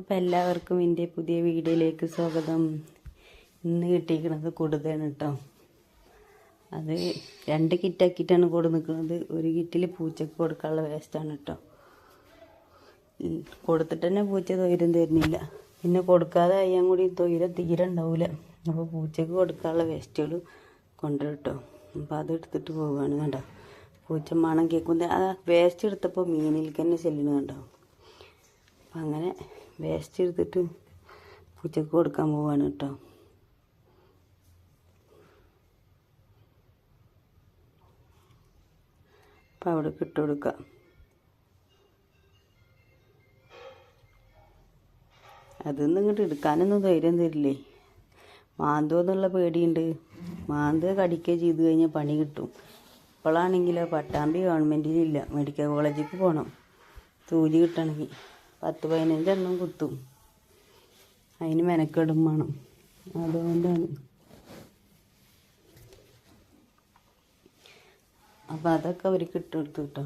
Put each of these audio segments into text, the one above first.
അപ്പം എല്ലാവർക്കും എന്റെ പുതിയ വീഡിയോയിലേക്ക് സ്വാഗതം. ഇന്ന് കിട്ടിയിരിക്കുന്നത് കൊടുതാണ് കേട്ടോ. അത് രണ്ട് കിറ്റാക്കിയിട്ടാണ് കൂടെ നിൽക്കുന്നത്. ഒരു കിറ്റിൽ പൂച്ചക്ക് കൊടുക്കാനുള്ള വേസ്റ്റാണ് കേട്ടോ. കൊടുത്തിട്ട് തന്നെ പൂച്ച തൊയിരം തരുന്നില്ല. പിന്നെ കൊടുക്കാതെ അയ്യാൻ കൂടി തൊയിരം തീരെ ഉണ്ടാവില്ല അപ്പോൾ പൂച്ചക്ക് കൊടുക്കാനുള്ള വേസ്റ്റുകൾ കൊണ്ടുവരും കേട്ടോ. അപ്പോൾ അത് എടുത്തിട്ട് പോവുകയാണ് കണ്ടോ. പൂച്ച മണം കേൾക്കുന്നത് ആ വേസ്റ്റ് എടുത്തപ്പോൾ മീനിലേക്ക് തന്നെ ചെല്ലുന്നത് കണ്ടോ. അപ്പം അങ്ങനെ വേസ്റ്റ് എടുത്തിട്ട് പൂച്ചക്ക് കൊടുക്കാൻ പോവാണ് കേട്ടോ. അപ്പം അവിടെ ഇട്ട് കൊടുക്കാം. അതൊന്നും ഇങ്ങോട്ട് എടുക്കാനൊന്നും ധൈര്യം തരില്ലേ? മാന്തോ എന്നുള്ള പേടിയുണ്ട്. മാന്ത കടിക്കുക ചെയ്ത് കഴിഞ്ഞാൽ പണി കിട്ടും. ഇപ്പോഴാണെങ്കിലോ പട്ടാമ്പി ഗവൺമെന്റിലില്ല മെഡിക്കൽ കോളേജിലേക്ക് പോകണം സൂചി കിട്ടണമെങ്കിൽ. പത്ത് പതിനഞ്ചെണ്ണം കുത്തും. അതിന് മെനക്കെടും വേണം. അതുകൊണ്ടാണ്. അപ്പം അതൊക്കെ അവർക്ക് കിട്ടെടുത്തു കേട്ടോ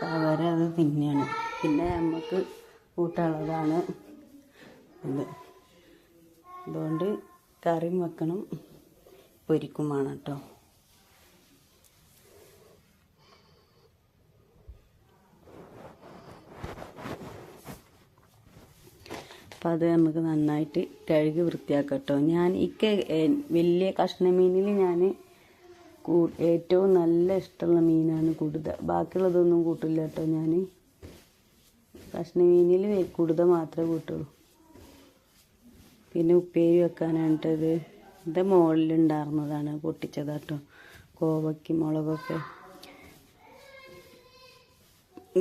അവരത് തിന്നെയാണ് പിന്നെ നമുക്ക് കൂട്ടാനുള്ളതാണ് ഇത്. അതുകൊണ്ട് കറിയും വെക്കണം. പൊരിക്കും വേണം കേട്ടോ അപ്പം അത് നമുക്ക് നന്നായിട്ട് കഴുകി വൃത്തിയാക്കാം കേട്ടോ ഞാൻ ഇക്ക വലിയ കഷ്ണ മീനിൽ ഞാൻ ഏറ്റവും നല്ല ഇഷ്ടമുള്ള മീനാണ് കൂടുതൽ ബാക്കിയുള്ളതൊന്നും കൂട്ടില്ല കേട്ടോ ഞാൻ കഷ്ണ മീനിൽ കൂടുതൽ മാത്രമേ കൂട്ടുള്ളൂ. പിന്നെ ഉപ്പേരി വെക്കാനായിട്ടത് ഇത് മുകളിലുണ്ടായിരുന്നതാണ് പൊട്ടിച്ചതാട്ടോ. കോവയ്ക്ക് മുളകൊക്കെ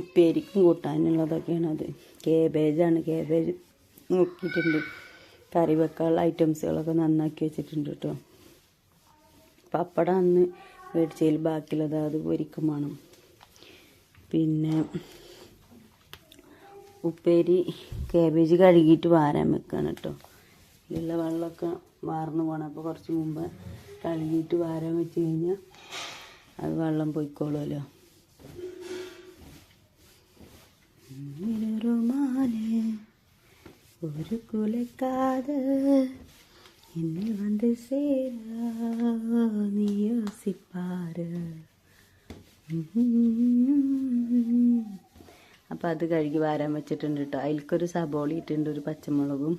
ഉപ്പേരിക്കും കൂട്ടാനുള്ളതൊക്കെയാണ് അത് കേബേജാണ് കേബേജ്. നോക്കിയിട്ടുണ്ട് കറി വെക്കാനുള്ള ഐറ്റംസുകളൊക്കെ നന്നാക്കി വെച്ചിട്ടുണ്ട് കേട്ടോ. പപ്പടം അന്ന് മേടിച്ചതിൽ ബാക്കിയുള്ളത് അത് പൊരിക്കും വേണം. പിന്നെ ഉപ്പേരി കാബേജ് കഴുകിയിട്ട് വാരാൻ വെക്കാണ് കേട്ടോ. ഇതിലുള്ള വെള്ളമൊക്കെ വാർന്നു പോകണം അപ്പോൾ കുറച്ച് മുമ്പ് കഴുകിയിട്ട് വാരാൻ വെച്ച് കഴിഞ്ഞാൽ അത് വെള്ളം പൊയ്ക്കോളുമല്ലോ. റുമാല് ഒരു കുലക്കാത് എന്നിൽ வந்து சேர நீ யோசிப்பாரு അപ്പം അത് കഴുകി വാരാൻ വെച്ചിട്ടുണ്ട് കേട്ടോ അതിൽക്കൊരു സബോള ഇട്ടിട്ടുണ്ട് ഒരു പച്ചമുളകും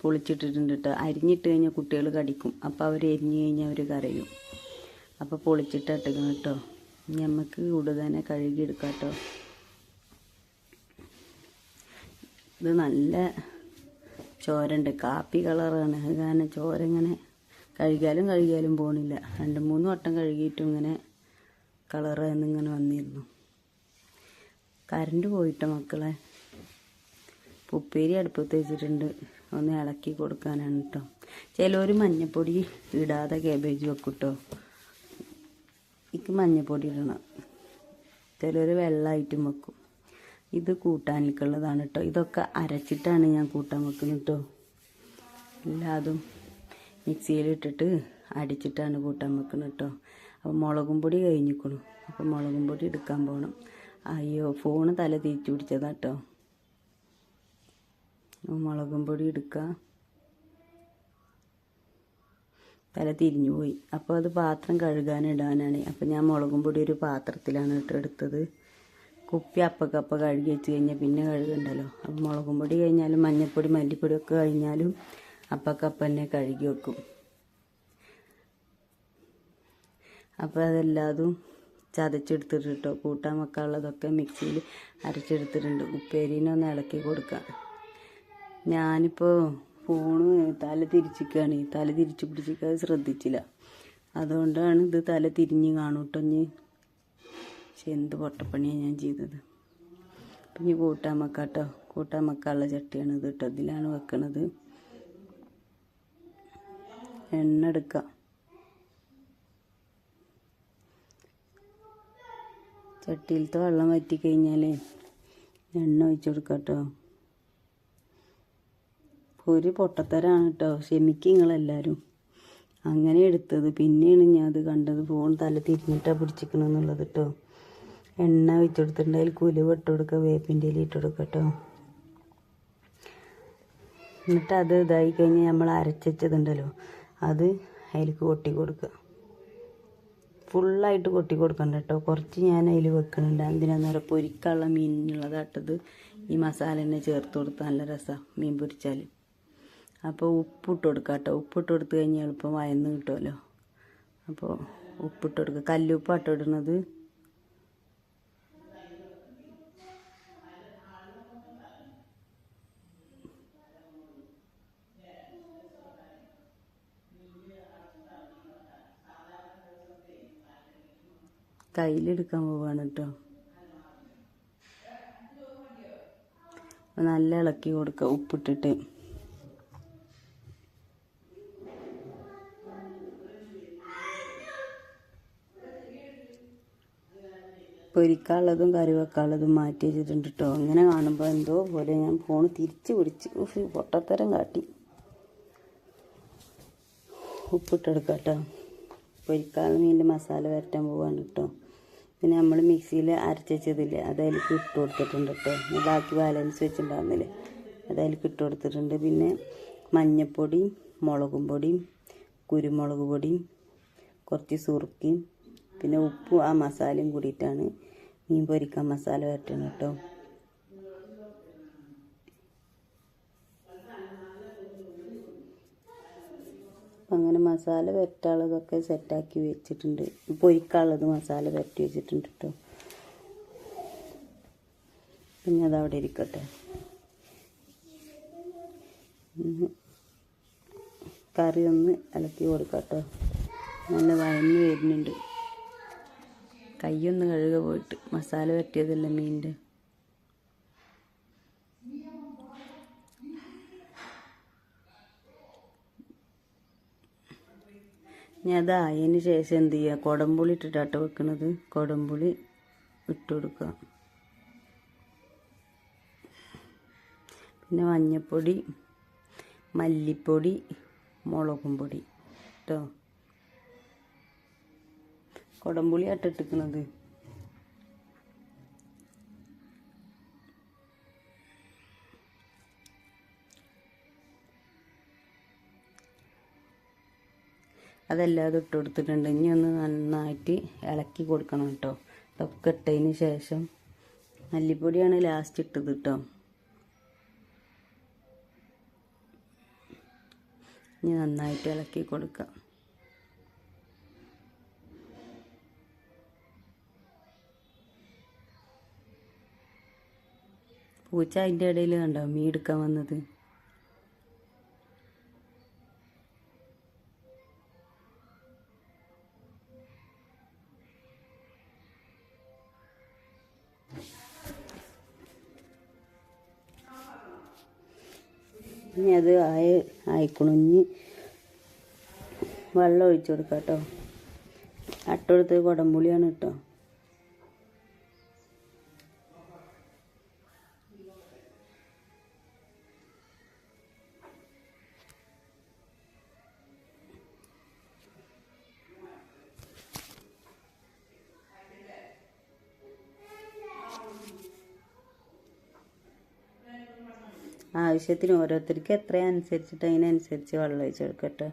പൊളിച്ചിട്ടിട്ടുണ്ട് കേട്ടോ അരിഞ്ഞിട്ട് കഴിഞ്ഞാൽ കുട്ടികൾ കടിക്കും അപ്പോൾ അവർ എരിഞ്ഞ് കഴിഞ്ഞാൽ അവർ കരയും അപ്പോൾ പൊളിച്ചിട്ട് ഇട്ടേക്കണം കേട്ടോ ഇനി നമുക്ക് കൂടുതൽ കഴുകി എടുക്കാം കേട്ടോ ഇത് നല്ല ചോരണ്ട്. കാപ്പി കളറാണ്. കാരണം ചോര ഇങ്ങനെ കഴുകിയാലും കഴുകിയാലും പോണില്ല. രണ്ട് മൂന്ന് വട്ടം കഴുകിയിട്ടും ഇങ്ങനെ കളറ് എന്നിങ്ങനെ വന്നിരുന്നു. കറണ്ട് പോയിട്ടോ മക്കളെ? പുപ്പേരി അടുപ്പത്ത് വെച്ചിട്ടുണ്ട്. ഒന്ന് ഇളക്കി കൊടുക്കാനാണ് കേട്ടോ ചിലവർ മഞ്ഞപ്പൊടി ഇടാതെ കേബേജ് വെക്കും കേട്ടോ എനിക്ക് മഞ്ഞപ്പൊടി ഇടണം. ചിലർ വെള്ളമായിട്ടും വെക്കും. ഇത് കൂട്ടാനിക്കുള്ളതാണ് കേട്ടോ ഇതൊക്കെ അരച്ചിട്ടാണ് ഞാൻ കൂട്ടാൻ വെക്കുന്നത് കേട്ടോ എല്ലാതും മിക്സിയിലിട്ടിട്ട് അടിച്ചിട്ടാണ് കൂട്ടാൻ വെക്കുന്നത് കേട്ടോ അപ്പോൾ മുളകും പൊടി കഴിഞ്ഞിക്കണു. അപ്പോൾ മുളകും പൊടി എടുക്കാൻ പോകണം അയ്യോ ഫോണ് തല തിരിച്ചു പിടിച്ചതാ കേട്ടോ മുളകും പൊടി എടുക്കുക തല തിരിഞ്ഞു പോയി. അപ്പോൾ അത് പാത്രം കഴുകാനിടാനാണ്. അപ്പോൾ ഞാൻ മുളകും പൊടി ഒരു പാത്രത്തിലാണ് കേട്ടോ എടുത്തത്. കുപ്പി അപ്പക്കപ്പ കഴുകി വെച്ച് കഴിഞ്ഞാൽ പിന്നെ കഴുകണ്ടല്ലോ. അപ്പം മുളകും പൊടി കഴിഞ്ഞാലും മഞ്ഞൾപ്പൊടി മല്ലിപ്പൊടി ഒക്കെ കഴിഞ്ഞാലും അപ്പക്കപ്പ തന്നെ കഴുകി വെക്കും. അപ്പോൾ അതെല്ലാതും ചതച്ചെടുത്തിട്ട് കേട്ടോ കൂട്ടാൻ വെക്കാനുള്ളതൊക്കെ മിക്സിയിൽ അരച്ചെടുത്തിട്ടുണ്ട്. ഉപ്പേരിനൊന്ന് ഇളക്കി കൊടുക്കാം. ഞാനിപ്പോൾ ഫോണ് തല തിരിച്ചിക്കാണ്. തല തിരിച്ചു പിടിച്ചിക്കാതെ ശ്രദ്ധിച്ചില്ല. അതുകൊണ്ടാണ് ഇത് തല തിരിഞ്ഞ് കാണൂട്ടോ പക്ഷെ എന്ത് പൊട്ടപ്പണിയാണ് ഞാൻ ചെയ്തത്? പിന്നെ കൂട്ടാൻ വെക്കാട്ടോ കൂട്ടാൻ ചട്ടിയാണ് ഇത് കേട്ടോ. ഇതിലാണ് വെക്കണത്. എണ്ണ എടുക്കാം. ചട്ടിയിലത്തെ വെള്ളം വറ്റി കഴിഞ്ഞാലേ എണ്ണ ഒഴിച്ചു കൊടുക്കാം കേട്ടോ. ഒരു പൊട്ടത്തരാണ് കേട്ടോ. ക്ഷമിക്കും നിങ്ങളെല്ലാവരും അങ്ങനെ എടുത്തത്. പിന്നെയാണ് ഞാൻ അത് കണ്ടത്. ഫോൺ തല തിരിഞ്ഞിട്ടാണ് പിടിച്ചിക്കണമെന്നുള്ളത് കേട്ടോ. എണ്ണ വെച്ച് കൊടുത്തിട്ടുണ്ട് അതിൽ കുലുവ് ഇട്ട് കൊടുക്കുക വേപ്പിന്റെ ഇല ഇട്ട് കൊടുക്കുക കേട്ടോ. എന്നിട്ട് അത് ഇതായി കഴിഞ്ഞ് നമ്മൾ അരച്ചുണ്ടല്ലോ അത് അതിലേക്ക് കൊട്ടി കൊടുക്കുക ഫുള്ളായിട്ട് കൊട്ടി കൊടുക്കണ്ട കേട്ടോ. കുറച്ച് ഞാൻ അതിൽ വെക്കുന്നുണ്ട്. എന്തിനാന്ന് പറയുക പൊരിക്കാനുള്ള മീനിനുള്ളതാട്ടത് ഈ മസാല തന്നെ ചേർത്ത് കൊടുത്താൽ നല്ല രസമാണ് മീൻ പൊരിച്ചാൽ അപ്പോൾ ഉപ്പിട്ട് കൊടുക്കുക കേട്ടോ. ഉപ്പിട്ട് കൊടുത്ത് കഴിഞ്ഞാൽ എളുപ്പം വയന്ന് കിട്ടുമല്ലോ അപ്പോൾ ഉപ്പിട്ട് കൊടുക്കുക കല്ലുപ്പാട്ടോ ഇടുന്നത് കയ്യിലെടുക്കാൻ പോവാണ് കേട്ടോ നല്ല ഇളക്കി കൊടുക്കുക ഉപ്പിട്ടിട്ട്. പൊരിക്കാനുള്ളതും കറി വെക്കാനുള്ളതും മാറ്റി വെച്ചിട്ടുണ്ട് കേട്ടോ അങ്ങനെ കാണുമ്പോൾ എന്തോ പോലെ ഞാൻ ഫോൺ തിരിച്ച് പിടിച്ച് പൊട്ടത്തരം കാട്ടി. ഉപ്പിട്ടെടുക്കാം കേട്ടോ പൊരിക്കാനുള്ള മീനിന്റെ മസാല വരട്ടാൻ പോവാണ് കേട്ടോ പിന്നെ നമ്മൾ മിക്സിയിൽ അരച്ചതില്ലേ അത് അതിലേക്ക് ഇട്ട് കൊടുത്തിട്ടുണ്ട് കേട്ടോ ബാക്കി ബാലൻസ് വെച്ചിട്ടുണ്ടാകുന്നില്ലേ അത് അതിലേക്ക് ഇട്ട് കൊടുത്തിട്ടുണ്ട്. പിന്നെ മഞ്ഞൾപ്പൊടിയും മുളകും പൊടിയും കുരുമുളക് പൊടിയും കുറച്ച് സുറുക്കിയും പിന്നെ ഉപ്പും ആ മസാലയും കൂടിയിട്ടാണ് മീൻ പൊരിക്കാൻ മസാല വരട്ടുന്നത് കേട്ടോ അപ്പം അങ്ങനെ മസാല വരട്ടാനുള്ളതൊക്കെ സെറ്റാക്കി വെച്ചിട്ടുണ്ട്. പൊരിക്കാനുള്ളത് മസാല വരട്ടി വെച്ചിട്ടുണ്ട് കേട്ടോ പിന്നെ അതവിടെ ഇരിക്കട്ടെ. കറി ഒന്ന് ഇളക്കി കൊടുക്കട്ടോ കേട്ടോ നല്ല വയന്ന് വരുന്നുണ്ട്. കൈയൊന്ന് കഴുക പോയിട്ട് മസാല വരട്ടിയതല്ല മീനിന്റെ ഇനി അതായതിന് ശേഷം എന്ത് ചെയ്യുക കുടംപുളി ഇട്ടിട്ടാട്ടോ വെക്കണത്. കുടംപുളി ഇട്ട് കൊടുക്കുക പിന്നെ മഞ്ഞപ്പൊടി മല്ലിപ്പൊടി മുളകും പൊടി. കേട്ടോ കുടംപുളി ഇട്ടിട്ടിരിക്കണത് അതെല്ലാം ഇട്ട് കൊടുത്തിട്ടുണ്ട്. ഇനി ഒന്ന് നന്നായിട്ട് ഇളക്കി കൊടുക്കണം കേട്ടോ. ഇതൊക്കെ ഇട്ടതിന് ശേഷം മല്ലിപ്പൊടിയാണ് ലാസ്റ്റ് ഇട്ടത് കേട്ടോ. ഇനി നന്നായിട്ട് ഇളക്കി കൊടുക്കാം. പൂച്ച അതിന്റെ ഇടയിൽ കണ്ടോ? മീ എടുക്കാൻ വന്നത്. അത് ആയ ആയിക്കുണുഞ്ഞ് വെള്ളം ഒഴിച്ചു കൊടുക്കാം കേട്ടോ അട്ടടുത്ത് കുടംപുളിയാണ് കേട്ടോ. ആവശ്യത്തിന് ഓരോരുത്തർക്ക് എത്ര അനുസരിച്ചിട്ട് അതിനനുസരിച്ച് വെള്ളം ഒഴിച്ച് കൊടുക്കട്ടെ.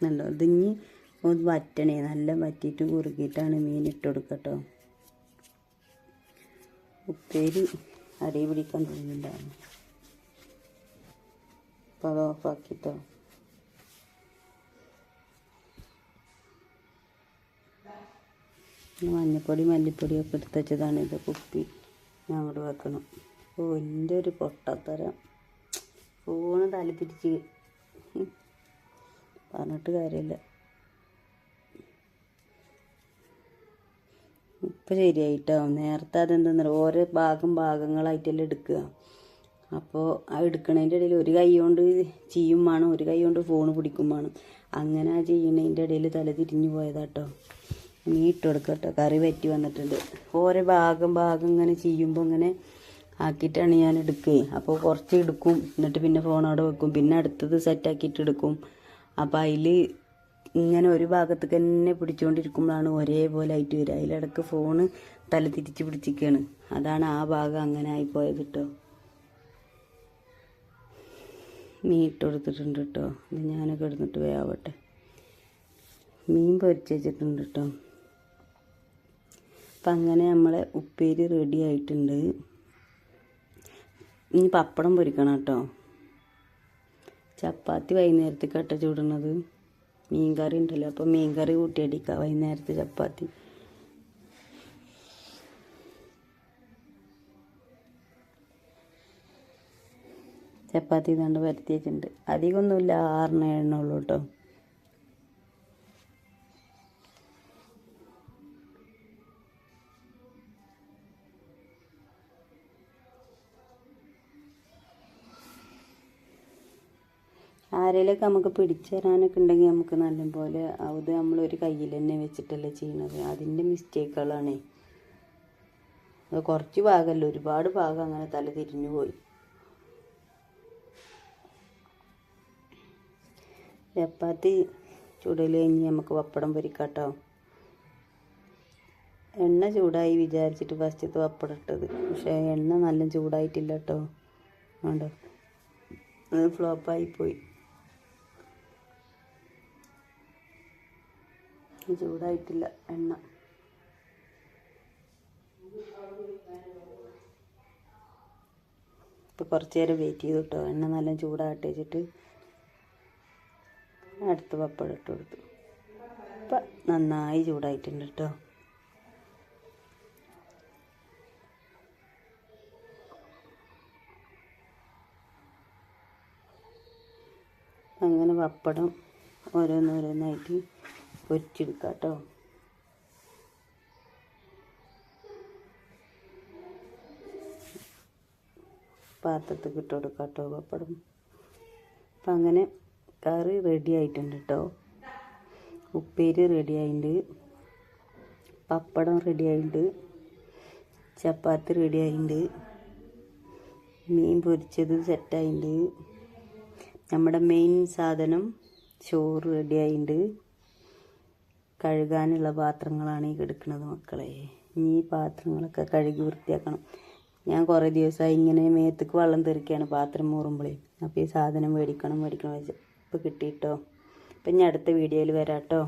നല്ല ഇതിങ്ങി ഒന്ന് വറ്റണേ. നല്ല വറ്റിയിട്ട് കുറുക്കിയിട്ടാണ് മീൻ ഇട്ട് കൊടുക്കട്ടോ. ഉപ്പേരി അടി പിടിക്കാൻ തോന്നുന്നുണ്ടാവും അപ്പോൾ അത് ഓഫാക്കിട്ടോ മഞ്ഞപ്പൊടി മല്ലിപ്പൊടിയൊക്കെ എടുത്ത് വെച്ചതാണ് ഇത് കുപ്പി. ഞാൻ അങ്ങോട്ട് വെക്കണം. ഓ എന്റെ ഒരു പൊട്ടത്തരം. ഫോണ് തല തിരിച്ച് ഉം. പറഞ്ഞിട്ട് കാര്യമില്ല. ഇപ്പം ശരിയായിട്ടോ? നേരത്തെ അതെന്താ ഓരോ ഭാഗം ഭാഗങ്ങളായിട്ടല്ലേ എടുക്കുക. അപ്പോൾ ആ എടുക്കണതിന്റെ ഇടയിൽ ഒരു കൈ കൊണ്ട് ചെയ്യും വേണം ഒരു കൈ കൊണ്ട് ഫോൺ പിടിക്കും വേണം അങ്ങനെ ആ ചെയ്യണതിന്റെ ഇടയിൽ തല തിരിഞ്ഞു പോയതാട്ടോ. മീൻ ഇട്ട് കേട്ടോ കറി വറ്റി വന്നിട്ടുണ്ട്. ഓരോ ഭാഗം ഭാഗം ഇങ്ങനെ ചെയ്യുമ്പോൾ ഇങ്ങനെ ആക്കിയിട്ടാണ് ഞാൻ എടുക്കുക അപ്പോൾ കുറച്ച് എടുക്കും. എന്നിട്ട് പിന്നെ ഫോൺ അവിടെ വെക്കും. പിന്നെ അടുത്തത് സെറ്റാക്കിയിട്ട് എടുക്കും. അപ്പോൾ അതിൽ ഇങ്ങനെ ഒരു ഭാഗത്ത് തന്നെ പിടിച്ചുകൊണ്ടിരിക്കുമ്പോഴാണ് ഒരേപോലെ ആയിട്ട് വരിക. അതിലിടക്ക് ഫോണ് തല തിരിച്ച് പിടിച്ചിരിക്കുകയാണ്. അതാണ് ആ ഭാഗം അങ്ങനെ ആയിപ്പോയത് കേട്ടോ മീൻ ഇട്ട് കൊടുത്തിട്ടുണ്ട് കേട്ടോ ഞാനൊക്കെ എടുത്തിട്ട് വേവട്ടെ. മീൻ പൊരിച്ച് വെച്ചിട്ടുണ്ട് കേട്ടോ അപ്പം അങ്ങനെ നമ്മളെ ഉപ്പേരി റെഡി ആയിട്ടുണ്ട്. ഇനി പപ്പടം പൊരിക്കണം കേട്ടോ. ചപ്പാത്തി വൈകുന്നേരത്തേക്ക് കട്ട ചൂടുന്നത് മീൻ കറി ഉണ്ടല്ലോ അപ്പം മീൻ കറി കൂട്ടിയടിക്കാം വൈകുന്നേരത്തെ ചപ്പാത്തി. ചപ്പാത്തി ഇതാണ്ട് പരത്തി വെച്ചിട്ടുണ്ട് അധികമൊന്നുമില്ല ആറിന് എണ്ണുള്ളൂ കേട്ടോ. ആരെങ്കിലൊക്കെ നമുക്ക് പിടിച്ചു തരാനൊക്കെ ഉണ്ടെങ്കിൽ നമുക്ക് നല്ലപോലെ അത് നമ്മളൊരു കയ്യിൽ തന്നെ വെച്ചിട്ടല്ലേ ചെയ്യണത്. അതിന്റെ മിസ്റ്റേക്കുകളാണേ അത് കുറച്ച് ഭാഗമല്ല ഒരുപാട് ഭാഗം അങ്ങനെ തല തിരിഞ്ഞു പോയി. ചപ്പാത്തി ചുടൽ കഴിഞ്ഞ് നമുക്ക് പപ്പടം പൊരിക്കാട്ടോ. എണ്ണ ചൂടായി വിചാരിച്ചിട്ട് ഫസ്റ്റത്തെ പപ്പടം ഇട്ടത്. പക്ഷേ എണ്ണ നല്ല ചൂടായിട്ടില്ല കേട്ടോ വേണ്ടോ അത് ഫ്ലോപ്പായിപ്പോയി ചൂടായിട്ടില്ല എണ്ണ. ഇപ്പോൾ കുറച്ച് നേരം വെയിറ്റ് ചെയ്തു കേട്ടോ എണ്ണ നല്ല ചൂടാകട്ടെ വെച്ചിട്ട് അടുത്ത് പപ്പടം ഇട്ട് കൊടുത്തു. ഇപ്പം നന്നായി ചൂടായിട്ടുണ്ട് കേട്ടോ അങ്ങനെ പപ്പടം ഓരോന്നോരോന്നായിട്ട് പൊരിച്ചെടുക്കാം കേട്ടോ പാത്രത്തിൽ ഇട്ട് കൊടുക്കാം കേട്ടോ പപ്പടം. അപ്പം അങ്ങനെ കറി റെഡി ആയിട്ടുണ്ട് കേട്ടോ ഉപ്പേരി റെഡി ആയിട്ടുണ്ട് പപ്പടം റെഡി ആയിട്ടുണ്ട് ചപ്പാത്തി റെഡി ആയിട്ടുണ്ട് മീൻ പൊരിച്ചത് സെറ്റായിട്ടുണ്ട് നമ്മുടെ മെയിൻ സാധനം ചോറ് റെഡി ആയിട്ടുണ്ട് കഴുകാനുള്ള പാത്രങ്ങളാണ് ഈ കിടക്കുന്നത് മക്കളെ. ഈ പാത്രങ്ങളൊക്കെ കഴുകി വൃത്തിയാക്കണം. ഞാൻ കുറേ ദിവസമായി ഇങ്ങനെ മേത്തേക്ക് വെള്ളം തെറിക്കുകയാണ് പാത്രം മൂറുമ്പോഴേ അപ്പോൾ ഈ സാധനം മേടിക്കണം മേടിക്കണം വെച്ച് ഇപ്പോൾ കിട്ടിയിട്ടോ? അപ്പം ഞാൻ അടുത്ത വീഡിയോയിൽ വരാം കേട്ടോ